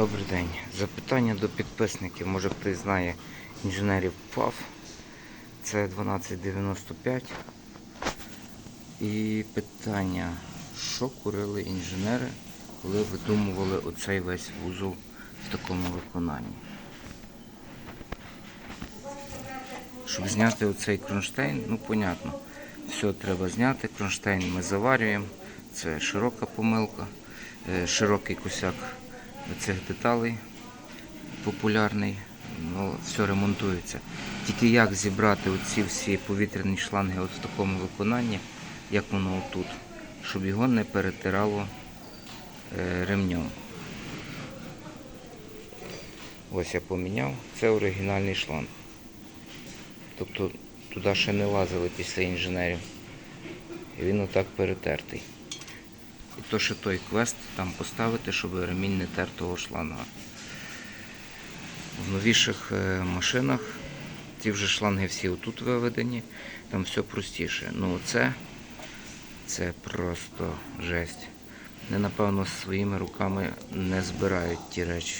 Добрий день. Запитання до підписників. Може хтось знає інженерів ПАФ. Це 1295. І питання, що курили інженери, коли видумували оцей весь вузол в такому виконанні? Щоб зняти оцей кронштейн, ну понятно, все треба зняти. Кронштейн ми заварюємо. Це широка помилка, е, широкий косяк цих деталей популярний. Ну, все ремонтується. Тільки як зібрати оці всі повітряні шланги от в такому виконанні, як воно отут, щоб його не перетирало е, ремнем. Ось я поміняв. Це оригінальний шланг. Тобто туди ще не лазили після інженерів. І він отак перетертий. І то ще той квест там поставити, щоб ремінь не тер того шланга. В новіших е, машинах ті вже шланги всі отут виведені, там все простіше. Ну оце це просто жесть. Вони, напевно, своїми руками не збирають ті речі.